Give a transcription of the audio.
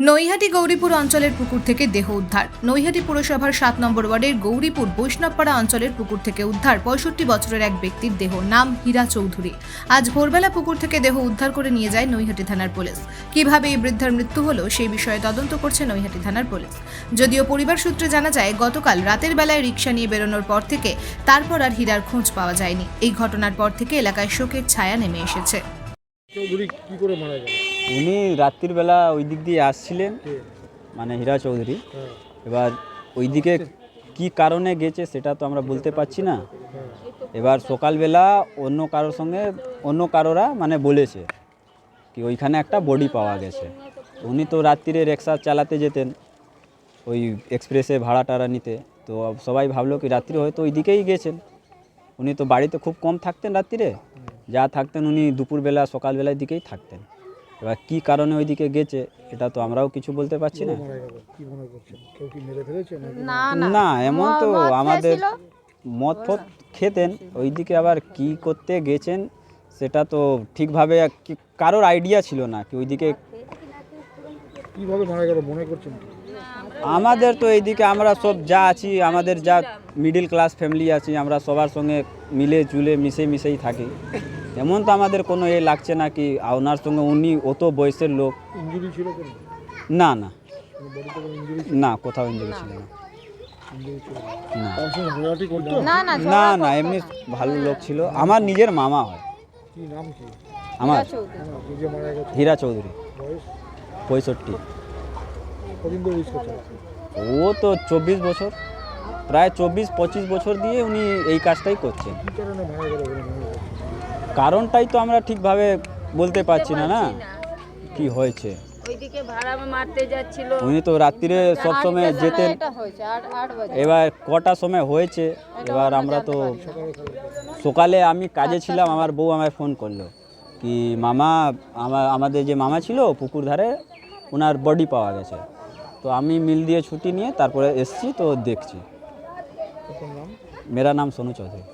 নৈহাটি গৌরীপুর অঞ্চলের পুকুর থেকে দেহ উদ্ধার। নৈহাটি পুরসভার সাত নম্বর ওয়ার্ডের গৌরীপুর বৈষ্ণবপাড়া অঞ্চলের পুকুর থেকে উদ্ধার পঁয়ষট্টি বছরের এক ব্যক্তির দেহ নাম হীরা চৌধুরী। আজ ভোরবেলা পুকুর থেকে দেহ উদ্ধার করে নিয়ে যায় নৈহাটি থানার পুলিশ। কীভাবে এই বৃদ্ধার মৃত্যু হলো সেই বিষয়ে তদন্ত করছে নৈহাটি থানার পুলিশ। যদিও পরিবার সূত্রে জানা যায়, গতকাল রাতের বেলায় রিক্সা নিয়ে বেরোনোর পর থেকে তারপর আর হীরার খোঁজ পাওয়া যায়নি। এই ঘটনার পর থেকে এলাকায় শোকের ছায়া নেমে এসেছে। চৌধুরী কি করে মারা গেল? উনি রাত্রির বেলা ওই দিক দিয়ে আসছিলেন মানে হীরা চৌধুরী। হ্যাঁ। এবার ওই দিকে কী কারণে গেছে সেটা তো আমরা বলতে পারছি না। হ্যাঁ। এবার সকালবেলা অন্য কারোর সঙ্গে অন্য কারোরা মানে বলেছে কি ওইখানে একটা বডি পাওয়া গেছে। উনি তো রাত্রিরে রিক্সা চালাতে যেতেন ওই এক্সপ্রেসে ভাড়া টাড়া নিতে। তো সবাই ভাবলো কি রাত্রি হয়তো ওই দিকেই গেছেন। উনি তো বাড়িতে খুব কম থাকতেন রাত্রিরে। যা থাকতেন উনি দুপুরবেলা সকালবেলার দিকেই থাকতেন। এবার কী কারণে ওইদিকে গেছে এটা তো আমরাও কিছু বলতে পারছি না। না না। এমন তো আমাদের। মদ ফদ খেতেন ওইদিকে আবার কি করতে গেছেন সেটা তো ঠিকভাবে কারোর আইডিয়া ছিল না কি ওইদিকে। কীভাবে মারা গেল মনে করছেন আমাদের তো এইদিকে আমরা সব যা আছি আমাদের যা মিডিল ক্লাস ফ্যামিলি আছি আমরা সবার সঙ্গে মিলে জুলে মিশে মিশেই থাকি। এমন তো আমাদের কোনো এ লাগছে না কি ওনার সঙ্গে উনি অত বয়সের লোক। ইঞ্জুরি ছিল না না। না কোথাও ইঞ্জুরি ছিল না। না। না না না না এমনি ভালো লোক ছিল। আমার নিজের মামা হয়। কি নাম কি? আমার। হ্যাঁ, হীরা চৌধুরী। পঁয়ষট্টি। ইউজ করছে ও তো চব্বিশ বছর। প্রায় চব্বিশ পঁচিশ বছর দিয়ে উনি এই কাজটাই করছেন। কারণটাই তো আমরা ঠিকভাবে বলতে পারছি না না? কি হয়েছে? ওইদিকে ভাড়া মারতে যাচ্ছিল। উনি তো রাত্রিরে যেতেন। আট আট বাজে। এবার কটা সময় হয়েছে? এবার আমরা তো সকালে আমি কাজে ছিলাম আমার বউ আমায় ফোন করল কি মামা আমার আমাদের যে মামা ছিল পুকুর ধারে ওনার বডি পাওয়া গেছে। তো আমি মিল দিয়ে ছুটি নিয়ে তারপরে এসছি তো দেখছি। মেরা নাম? সোনু চৌধুরী।